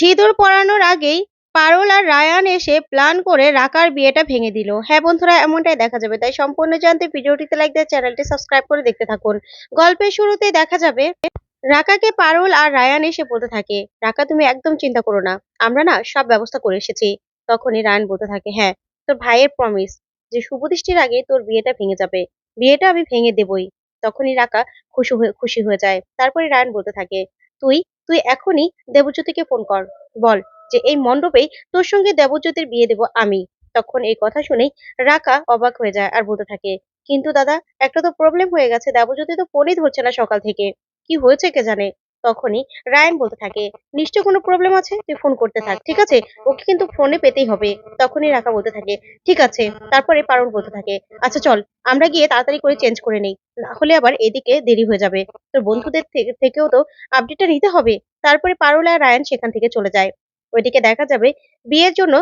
সিঁদুর পরানোর আগেই পারুল আর রায়ান এসে প্ল্যান করে রাকার বিয়েটা ভেঙে দিল। হ্যাঁ বন্ধুরা, এমনটাই দেখা যাবে। তাই সম্পূর্ণ জানতে ভিডিওটিতে লাইক দিয়ে চ্যানেলটি সাবস্ক্রাইব করে দেখতে থাকুন। গল্পের শুরুতে দেখা যাবে, রাকাকে পারুল আর রায়ান এসে বলতে থাকে, রাকা, তুমি একদম চিন্তা করো না। আমরা না সব ব্যবস্থা করে এসেছি। তখনই রায়ান বলতে থাকে হ্যাঁ তোর ভাইয়ের প্রমিস যে শুভ দৃষ্টির আগে তোর বিয়েটা ভেঙে যাবে। বিয়েটা আমি ভেঙে দেবই। তখনই রাকা খুশি হয়ে খুশি হয়ে যায়। তারপরে রায়ান বলতে থাকে তুই তুই এখনই দেবজ্যোতিকে ফোন কর। বল যে এই মণ্ডপেই তোর সঙ্গে দেবজ্যোতির বিয়ে দেব আমি। তখন এই কথা শুনেই রাকা অবাক হয়ে যায় আর বলতে থাকে, কিন্তু দাদা, একটা তো প্রবলেম হয়ে গেছে। দেবজ্যোতি তো ফোনই ধরছে না সকাল থেকে। কি হয়েছে কে জানে? তখনই রায়ান বলতে থাকে, নিশ্চয় কোনো প্রবলেম আছে? তুই ফোন করতে থাক, ঠিক আছে? ওকে কিন্তু ফোনে পেতেই হবে। তখনই রাকা বলতে থাকে, ঠিক আছে। তারপরে পারুল বলতে থাকে আচ্ছা চল, আমরা গিয়ে তাড়াতাড়ি করে চেঞ্জ করে নেই। না হলে আবার এদিকে দেরি হয়ে যাবে। তোর বন্ধুদের থেকে- থেকেও তো আপডেটটা নিতে হবে। তারপরে পারুল আর রায়ান সেখান থেকে চলে যায়। ওইদিকে দেখা যাবে বিয়ের জন্য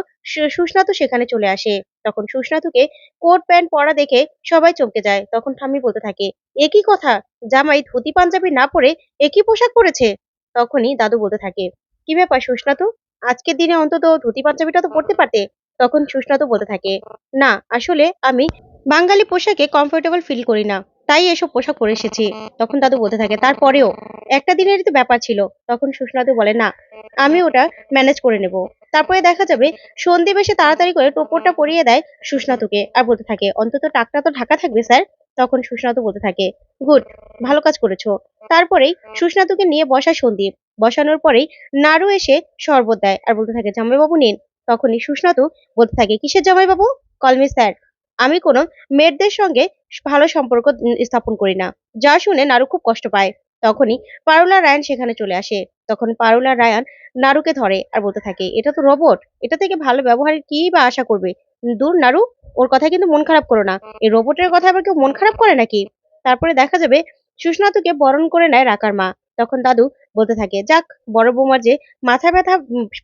সুস্নাতু সেখানে চলে আসে। তখন সুস্নাতুকে কোট প্যান্ট পরা দেখে সবাই চমকে যায়। তখন ঠাম্মি বলতে থাকে একই কথা? জামাই ধুতি পাঞ্জাবি না পরে একই পোশাক পরেছে? তখনই দাদু বলতে থাকে, কি ব্যাপার সুস্নাতু? আজকের দিনে অন্তত ধুতি পাঞ্জাবিটা তো পরতে পারতে? তখন সুস্নাতু বলতে থাকে, না, আসলে আমি বাঙালি পোশাকে কমফোর্টেবল ফিল করি না। তাই এসব পোশাক পরে এসেছি, তখন দাদু বলতে থাকে, তারপরেও একটা দিনেরই তো ব্যাপার ছিল, তখন সুস্নাতু বলে, না, আমি ওটা ম্যানেজ করে নেব। তারপরে দেখা যাবে, সন্দীপ এসে তাড়াতাড়ি করে টোপরটা পরিয়ে দেয় সুস্নাতুকে আর বলতে থাকে, অন্তত টাকটা তো ঢাকা থাকবে, স্যার? তখন সুস্নাতু বলতে থাকে, গুড, ভালো কাজ করেছ। তারপরেই সুস্নাতুকে নিয়ে বসা সন্দীপ। বসানোর পরেই নাড়ু এসে শরবত দেয় আর বলতে থাকে, জামাইবাবু নিন। তখনই সুস্নাতু বলতে থাকে, কিসের জামাইবাবু? কলমি, স্যার। আমি কোনো মেয়েদের সঙ্গে ভালো সম্পর্ক স্থাপন করি না। যা শুনে নারু খুব কষ্ট পায়। তখনই পারুল রায়ান সেখানে চলে আসে। তখন পারুল রায়ান নাড়ুকে ধরে আর বলতে থাকে, এটা তো রোবট এটা থেকে ভালো ব্যবহারের কি বা আশা করবে? দূর নাড়ু ওর কথা কিন্তু মন খারাপ করো না। এই রোবটের কথা আবার কেউ মন খারাপ করে নাকি? তারপরে দেখা যাবে সুস্নাতুকে বরণ করে নেয় রাকার মা। তখন দাদু বলতে থাকে, যাক, বড় বৌমার যে মাথা ব্যথা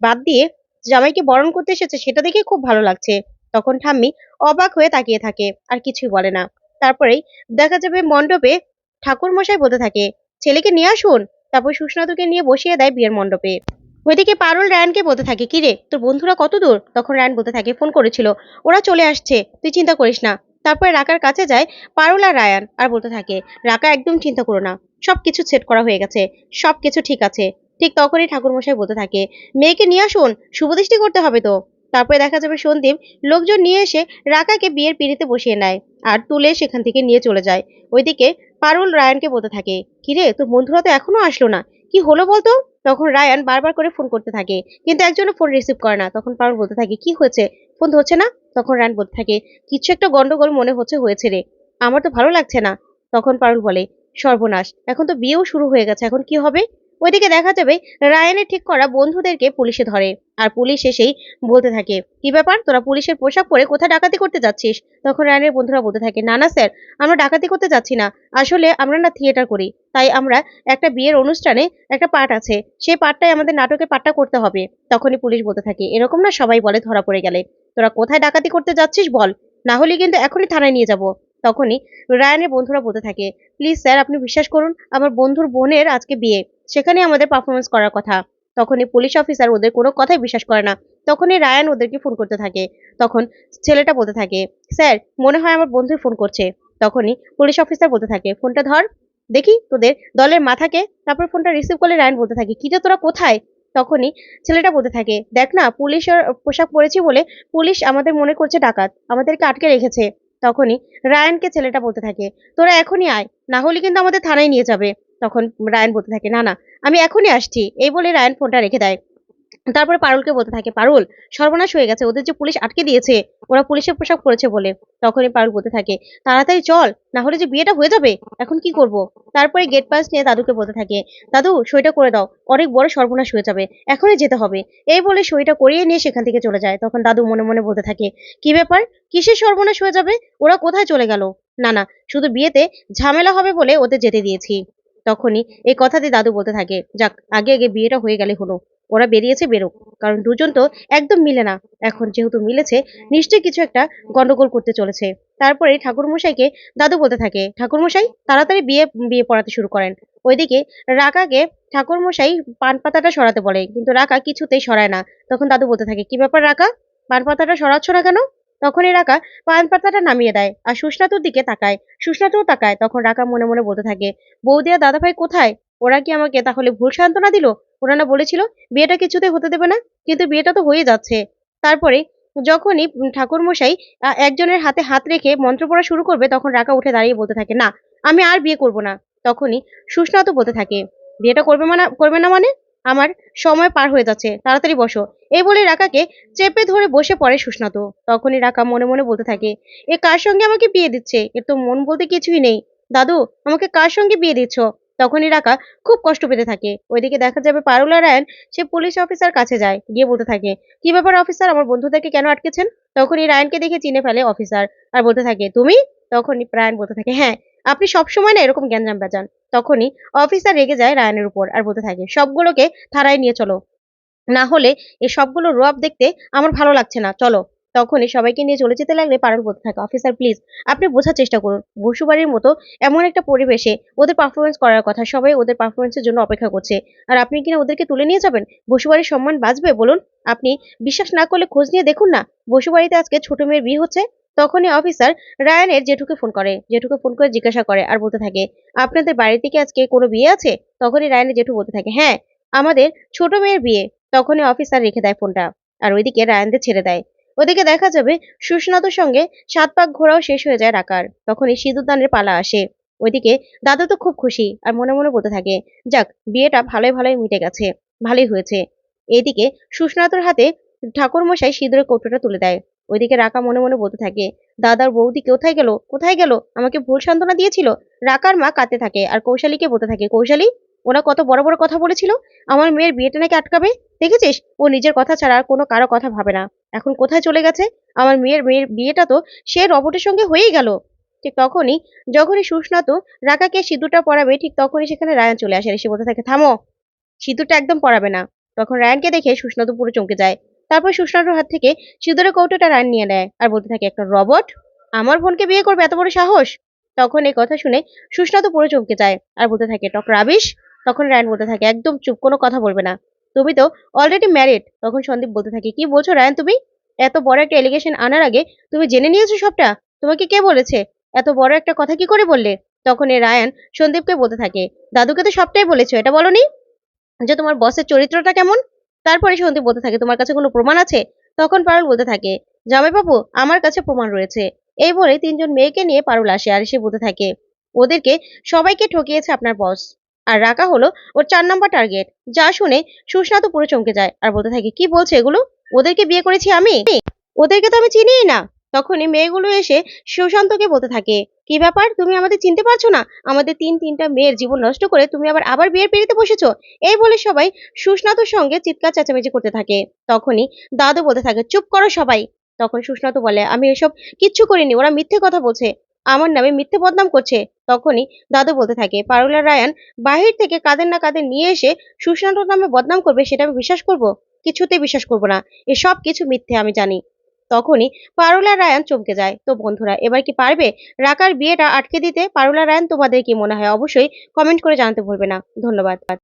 বাদ দিয়ে জামাইকে বরণ করতে এসেছে, সেটা দেখে খুব ভালো লাগছে। তখন ঠাম্মি অবাক হয়ে তাকিয়ে থাকে, আর কিছুই বলে না। তারপরেই দেখা যাবে মণ্ডপে ঠাকুর মশাই বলতে থাকে, ছেলেকে নিয়ে আসুন। তারপর সুস্নাতুকে নিয়ে বসিয়ে দেয় বিয়ের মণ্ডপে। ওইদিকে পারুল রায়ানকে বলতে থাকে, কিরে, তোর বন্ধুরা কত দূর? তখন রায়ান বলতে থাকে, ফোন করেছিল, ওরা চলে আসছে, তুই চিন্তা করিস না। তারপরে রাকার কাছে যায় পারুল আর রায়ান, আর বলতে থাকে, রাকা, একদম চিন্তা করো না সব কিছু সেট করা হয়ে গেছে সব কিছু ঠিক আছে। ঠিক তখনই ঠাকুরমশাই বলতে থাকে, মেয়েকে নিয়ে আসুন শুভদৃষ্টি করতে হবে তো। তারপরে দেখা যাবে সন্দীপ লোকজন নিয়ে এসে রাকাকে বিয়ের পিঁড়িতে বসিয়ে নেয় আর তুলে সেখান থেকে নিয়ে চলে যায়। ওইদিকে পারুল রায়ানকে বলতে থাকে, কিরে, তোর বন্ধুরা তো এখনও আসলো না। কি হলো বলতো? তখন রায়ান বারবার করে ফোন করতে থাকে, কিন্তু একজনও ফোন রিসিভ করে না। তখন পারুল বলতে থাকে, কি হয়েছে? ফোন ধরছে না? তখন রায়ান বলতে থাকে, কিছু একটা গন্ডগোল মনে হচ্ছে, হয়েছে রে। আমার তো ভালো লাগছে না। তখন পারুল বলে, সর্বনাশ। এখন তো বিয়েও শুরু হয়ে গেছে। এখন কি হবে? ওইদিকে দেখা যাবে রায়ানের ঠিক করা বন্ধুদেরকে পুলিশে ধরে। আর পুলিশ এসেই বলতে থাকে, কি ব্যাপার? তোরা পুলিশের পোশাক পরে কোথায় ডাকাতি করতে যাচ্ছিস? তখন রায়ানের বন্ধুরা বলতে থাকে না না স্যার, আমরা ডাকাতি করতে যাচ্ছি না। আসলে আমরা না থিয়েটার করি। তাই আমরা একটা বিয়ের অনুষ্ঠানে একটা পার্ট আছে। সেই পার্টটাই আমাদের নাটকের পার্টটা করতে হবে। তখনই পুলিশ বলতে থাকে, এরকম না সবাই বলে ধরা পড়ে গেলে। তোরা কোথায় ডাকাতি করতে যাচ্ছিস বল? না হলে কিন্তু এখনই থানায় নিয়ে যাব। তখনই রায়ানের বন্ধুরা বলতে থাকে, প্লিজ স্যার, আপনি বিশ্বাস করুন, আমার বন্ধুর বোনের আজকে বিয়ে। সেখানে আমাদের পারফরমেন্স করার কথা। তখনই পুলিশ অফিসার ওদের কোনো কথাই বিশ্বাস করে না। তখনই রায়ান ওদেরকে ফোন করতে থাকে। তখন ছেলেটা বলতে থাকে, স্যার, মনে হয় আমার বন্ধু ফোন করছে। তখনই পুলিশ অফিসার বলতে থাকে, ফোনটা ধর, দেখি তোদের দলের মাথাকে। তারপর ফোনটা রিসিভ করলে রায়ান বলতে থাকে কিরে তোরা কোথায়? তখনই ছেলেটা বলতে থাকে, দেখ না পুলিশের পোশাক পরেছি বলে পুলিশ আমাদের মনে করছে ডাকাত, আমাদেরকে আটকে রেখেছে। তখনই রায়ানকে ছেলেটা বলতে থাকে, তোরা এখনই আয়, না হলে কিন্তু আমাদের থানায় নিয়ে যাবে। তখন রায়ান বলতে থাকে, না না, আমি এখনই আসছি। এই বলে রায়ান ফোনটা রেখে দেয়। তারপরে পারুলকে বলতে থাকে, পারুল, সর্বনাশ হয়ে গেছে, ওদের যে পুলিশ আটকে দিয়েছে, ওরা পুলিশের পোশাক পরেছে বলে। তখনই পারুল বলতে থাকে, তাড়াতাড়ি চল, না হলে যে বিয়েটা হয়ে যাবে, এখন কি করব? তারপরে গেট পাস নিয়ে দাদুকে বলতে থাকে, দাদু, সইটা করে দাও, অনেক বড় সর্বনাশ হয়ে যাবে, এখনই যেতে হবে। এই বলে সইটা করিয়ে নিয়ে সেখান থেকে চলে যায়। তখন দাদু মনে মনে বলতে থাকে, কি ব্যাপার? কিসের সর্বনাশ হয়ে যাবে? ওরা কোথায় চলে গেল? না না, শুধু বিয়েতে ঝামেলা হবে বলে ওদের যেতে দিয়েছি। তখনই এই কথা দিয়ে দাদু বলতে থাকে, যাক, আগে আগে বিয়েটা হয়ে গেলে হলো, ওরা বেরিয়েছে, বেরোক। কারণ দুজন তো একদম মিলে না। এখন যেহেতু মিলেছে, নিশ্চয়ই কিছু একটা গন্ডগোল করতে চলেছে। তারপরে ঠাকুরমশাইকে দাদু বলতে থাকে, ঠাকুরমশাই, তাড়াতাড়ি বিয়ে বিয়ে পড়াতে শুরু করেন। ওইদিকে রাকাকে ঠাকুরমশাই পান পাতাটা সরাতে বলে, কিন্তু রাকা কিছুতেই সরায় না। তখন দাদু বলতে থাকে, কি ব্যাপার রাকা? পান পাতাটা সরাচ্ছ না কেন? তখনই রাকা পান পাতাটা নামিয়ে দেয় আর সুস্নাতুর দিকে তাকায়। সুস্নাতুও তাকায়, তখন রাকা মনে মনে বলতে থাকে বৌদি আর দাদা ভাই কোথায়? ওরা কি আমাকে তাহলে ভুল সান্ত্বনা দিল? ওরা না বলেছিল বিয়েটা কিছুতে হতে দেবে না? কিন্তু বিয়েটা তো হয়ে যাচ্ছে। তারপরে যখনই ঠাকুর মশাই একজনের হাতে হাত রেখে মন্ত্র পড়া শুরু করবে, তখন রাকা উঠে দাঁড়িয়ে বলতে থাকে, না, আমি আর বিয়ে করব না। তখনই সুস্নাত বলতে থাকে, বিয়েটা করবে মানে করবে না মানে? আমার সময় পার হয়ে যাচ্ছে, তাড়াতাড়ি বসো। এই বলে রাকাকে চেপে ধরে বসে পড়ে সুস্নাত। তখনই রাকা মনে মনে বলতে থাকে, এ কার সঙ্গে আমাকে বিয়ে দিচ্ছে? এর তো মন বলতে কিছুই নেই। দাদু, আমাকে কার সঙ্গে বিয়ে দিচ্ছ? তখনই রাকা খুব কষ্ট পেতে থাকে। ওইদিকে দেখা যাবে পারুলা রায়ন, সে পুলিশ অফিসার কাছে যায়, গিয়ে বলতে থাকে, কি ব্যাপার অফিসার, আমার বন্ধুদেরকে কেন আটকেছেন? তখনই রায়নকে দেখে চিনে ফেলে অফিসার আর বলতে থাকে, তুমি? তখনই রায়ন বলতে থাকে হ্যাঁ আপনি সবসময় না এরকম গ্যাঞ্জাম বাজান। তখনই অফিসার রেগে যায় রায়নের উপর আর বলতে থাকে, সবগুলোকে থানায় নিয়ে চলো। না হলে এ সবগুলো রব দেখতে আমার ভালো লাগছে না। চলো। তখনই সবাইকে নিয়ে চলে যেতে লাগলে পারুল বলতে থাকে অফিসার প্লিজ আপনি বোঝার চেষ্টা করুন। বসুবাড়ির মতো এমন একটা পরিবেশে ওদের পারফরমেন্স করার কথা সবাই ওদের পারফরমেন্সের জন্য অপেক্ষা করছে। আর আপনি কিনা ওদেরকে তুলে নিয়ে যাবেন? বসুবাড়ির সম্মান বাঁচবে বলুন। আপনি বিশ্বাস না করলে খোঁজ নিয়ে দেখুন না। বসুবাড়িতে আজকে ছোট মেয়ের বিয়ে হচ্ছে। তখনই অফিসার রায়ানের জেঠুকে ফোন করে, জেঠুকে ফোন করে জিজ্ঞাসা করে আর বলতে থাকে, আপনাদের বাড়িতে কি আজকে কোনো বিয়ে আছে? তখনই রায়ানের জেঠু বলতে থাকে হ্যাঁ আমাদের ছোট মেয়ের বিয়ে। তখনই অফিসার রেখে দেয় ফোনটা আর ওইদিকে রায়ানদের ছেড়ে দেয়। ওদিকে দেখা যাবে সুস্নাতর সঙ্গে সাত পাক ঘোরাও শেষ হয়ে যায় রাকার। তখনই সিঁদুরদানের পালা আসে। ওইদিকে দাদা তো খুব খুশি আর মনে মনে বলতে থাকে, যাক, বিয়েটা ভালোই ভালোই মিটে গেছে, ভালোই হয়েছে। এইদিকে সুস্নাতর হাতে ঠাকুর মশাই সিঁদুরের কৌটোটা তুলে দেয়। ওইদিকে রাকা মনে মনে বলতে থাকে, দাদার বৌদি কোথায় গেল? কোথায় গেল? আমাকে ভুল সান্ত্বনা দিয়েছিল? রাকার মা কাঁদতে থাকে আর কৌশালীকে বলতে থাকে, কৌশালী, ওরা কত বড় বড় কথা বলেছিল? আমার মেয়ের বিয়েটা নাকি আটকাবে? দেখেছিস? ও নিজের কথা ছাড়া আর কোনো কারও কথা ভাবে না। এখন কোথায় চলে গেছে? আমার মেয়ের মেয়ের বিয়েটা তো সে রবটের সঙ্গে হয়েই গেল। ঠিক তখনই, যখনই সুস্নাত রাকাকে সিঁদুরটা পরাবে, ঠিক তখনই সেখানে রায়ান চলে আসে এসে বলতে থাকে, থামো, সিঁদুরটা একদম পরাবে না। তখন রায়ানকে দেখে সুস্নাত পুরো চমকে যায়। তারপর সুস্নাতুর হাত থেকে সিঁদুরের কৌটোটা রায়ান নিয়ে নেয় আর বলতে থাকে, একটা রবট? আমার বোনকে বিয়ে করবে? এত বড় সাহস? তখন এই কথা শুনে সুস্নাত পুরো চমকে যায় আর বলতে থাকে, টক রাবিশ? তখন রায়ান বলতে থাকে, একদম চুপ, কোনো কথা বলবে না। তুমি তো অলরেডি ম্যারিড তখন সন্দীপ বলতে থাকে, কি বলছো রায়ান তুমি? এত বড় একটা এলিগেশন আনার আগে তুমি জেনে নিয়েছো সবটা? তোমাকে কে বলেছে? এত বড় একটা কথা কি করে বললে? তখন এ রায়ান সন্দীপকে বলতে থাকে, দাদুকে তো সবটাই বলেছ, এটা বলনি যে তোমার বসের চরিত্রটা কেমন? তারপরে সন্দীপ বলতে থাকে, তোমার কাছে কোনো প্রমাণ আছে? তখন পারুল বলতে থাকে জামাইবাবু আমার কাছে প্রমাণ রয়েছে। এই বলে তিনজন মেয়েকে নিয়ে পারুল আসে আর এসে বলতে থাকে, ওদেরকে সবাইকে ঠকিয়েছে আপনার বস আর রাকা হলো ওর চার নম্বর টার্গেট যা শুনে সুস্নাত পুরো চমকে যায় আর বলতে থাকে, কি বলছে এগুলো? ওদেরকে বিয়ে করেছি আমি? ওদেরকে তো আমি চিনিই না। তখনই মেয়েগুলো এসে সুশান্তকে বলতে থাকে কি ব্যাপার? তুমি আমাদের চিনতে পারছ না? আমাদের তিন তিনটা মেয়ের জীবন নষ্ট করে তুমি আবার আবার বিয়ের পেরিতে বসেছো? এই বলে সবাই সুস্নাতর সঙ্গে চিৎকার চেঁচামেচি করতে থাকে। তখনই দাদু বলতে থাকে, চুপ করো সবাই। তখন সুস্নাত বলে, আমি এসব কিচ্ছু করিনি, ওরা মিথ্যে কথা বলছে। আমার নামে মিথ্যে বদনাম করছে। তখনই দাদু বলতে থাকে, পারুলা রায়ান, বাহির থেকে কাদের না কাদের নিয়ে এসে সুশান্তর নামে বদনাম করবে, সেটা আমি বিশ্বাস করব? কিছুতেই বিশ্বাস করব না। এসব কিছু মিথ্যে, আমি জানি। তখনই পারুলা রায়ান চমকে যায়। তো বন্ধুরা, এবার কি পারবে? রাকার বিয়েটা আটকে দিতে পারুলা রায়ান তোমাদের কি মনে হয়? অবশ্যই কমেন্ট করে জানাতে ভুলবে না। ধন্যবাদ।